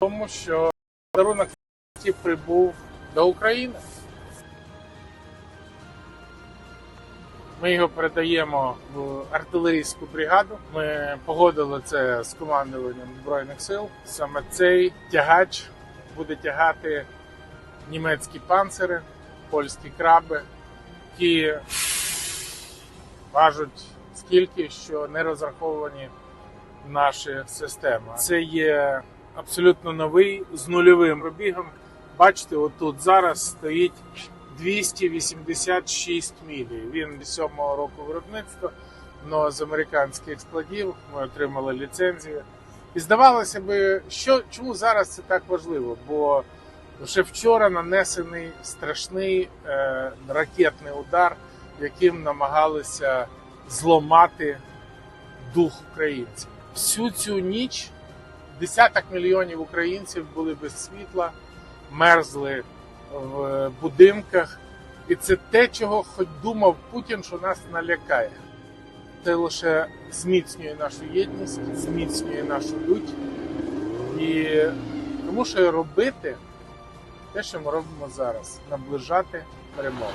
тому, що подарунок прибув до України. Ми його передаємо в артилерійську бригаду. Ми погодили це з командуванням Збройних сил. Саме цей тягач буде тягати німецькі панцири, польські краби, які важать скільки, що не розраховані наші системи. Це є абсолютно новий з нульовим пробігом. Бачите, отут зараз стоїть 286 мілі. Він з 7-го року виробництва, але з американських складів ми отримали ліцензію. І здавалося би, що чому зараз це так важливо? Бо ще вчора нанесений страшний е, ракетний удар, яким намагалися зламати дух українців. Всю цю ніч десяток мільйонів українців були без світла, мерзли в будинках. І це те, чого хоч думав Путін, що нас налякає. Це лише зміцнює нашу єдність, зміцнює нашу лють і примушує робити те, що ми робимо зараз наближати перемогу.